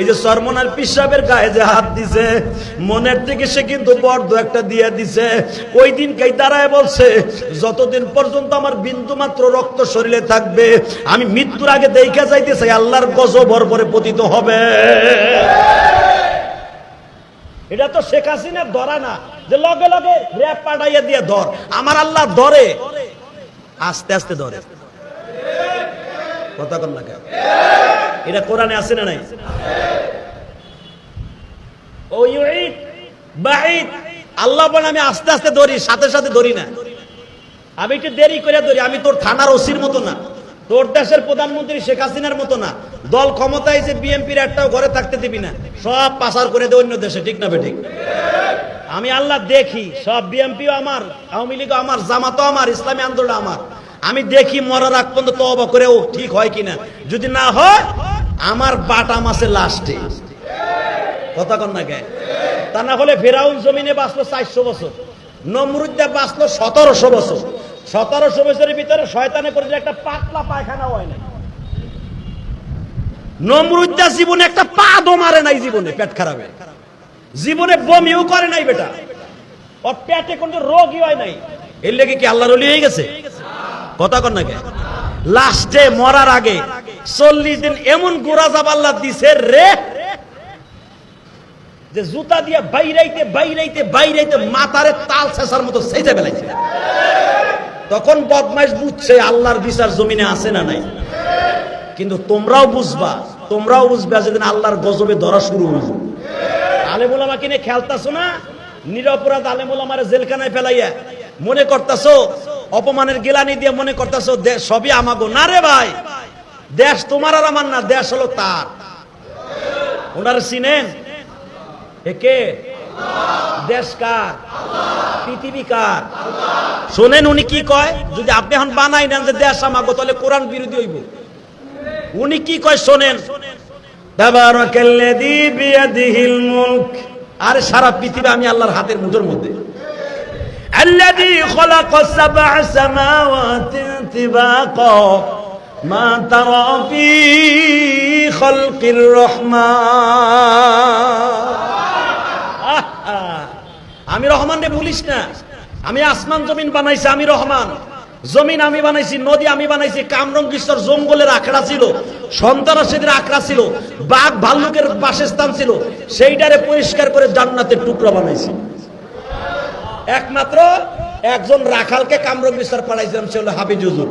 এই যে সরমনার পিসাবের গায়ে যে হাত দিছে, মনের থেকে সে কিন্তু বর্দ একটা দিয়ে দিছে। ওই দিন কে দাঁড়ায় বলছে, যতদিন পর্যন্ত আমার বিন্দু মাত্র রক্ত শরীরে থাকবে, আমি মৃত্যুর আগে দেখা যাইতে চাই, আল্লাহর গজব পরে পতিত হবে। এটা তো শেখ হাসিনা ধরা না, যে লগে লগে র্যাপ পাঠাইয়া দিয়ে ধর। আমার আল্লাহ ধরে। আস্তে আস্তে ধরে। কথা কন না? এটা কোরআনে আছে না নাই? আল্লাহ বলে আমি আস্তে আস্তে ধরি, সাথে সাথে ধরি না। আমি একটু দেরি করে ধরি, আমি তোর থানার ওসির মতো না। তোর দেশের প্রধানমন্ত্রী শেখ হাসিনার মতো না। দল ক্ষমতায় যে বিএনপির একটাও ঘরে থাকতে দিবি না। সব পাসার করে দে অন্য দেশে, ঠিক না বেঠিক আমি আল্লাহ দেখি, সব বিএনপিও আমার, আওয়ামী লীগও আমার, জামাতও আমার, ইসলামী আন্দোলন আমার। আমি দেখি মরার আগ পর্যন্ত তবা করেও ঠিক হয় কিনা। যদি না হয় আমার বাটা মাসের লাস্টে। কথা কন না কে? তা না হলে ফেরাউন জমিনে বাঁচলো চারশো বছর নমরুদ্দা বাঁচলো সতেরোশো বছর। সতেরোশো বছরের ভিতরে শয়তানে করে একটা পাতলা পায়খানা হয় না নমরুদ্দা জীবনে একটা পা দো মারে নাই জীবনে, পেট খারাপে। জীবনে বমিও করে নাই বেটা। ওর পেটে কোন রোগই হয় নাই। এর লেগে কি আল্লাহর হয়ে গেছে? কথা কন না কে? লাস্টে মরার আগে চল্লিশ দিন এমন গোড়া জাব আল্লাহ দিছে রে, যে জুতা দিয়ে বাইরাইতে বাইরাইতে বাইরাইতে মাথারে তাল শেষার মতো সেজে বেলাইছে তখন বদমাইশ বুঝছে আল্লাহর বিচার জমিনে আছে না নাই। কিন্তু তোমরাও বুঝবা তোমরাও বুঝবা যেদিন আল্লাহর গজবে ধরা শুরু হইব। আলেমুল আমাকে নিয়ে খেলতাছো না? নিরপরাধ আলেমুল আমার জেলখানায় ফেলাইয়া মনে করতাছো, অপমানের গিলানি দিয়ে মনে করতাছো সবই আমাগো। না রে ভাই দেশ তোমার আর আমার না, দেশ হলো তার। ওনার চিনেন? একে দেশ কার? পৃথিবী কার? শোনেন উনি কি কয়? যদি আপনি এখন বানাই নেন যে দেশ আমাকে তাহলে কোরআন বিরোধী হইব। উনি কি কয় শোনেন? আরে সারা পৃথিবী আমি আল্লাহর হাতের মুঠোর মধ্যে। আল্লাহ خلق سبع سماوات طباقا ما ترى في خلق الرحمن আমি রহমান রে ভুলিস না আমি আসমান জমিন বানাইছি আমি রহমান জমিন আমি বানাইছি নদী আমি বানাইছি কামরঙ্গীশ্বর জঙ্গলের আখড়া ছিল সন্তানাসীদের আখড়া ছিল বাঘ ভাল্লুকের বাসস্থান ছিল সেইটারে পরিষ্কার করে জান্নাতের টুকরা বানাইছি একমাত্র একজন রাখালকে কামরঙ্গীশ্বর পাঠাইছিলাম সে হলো হাবিজ হুজুর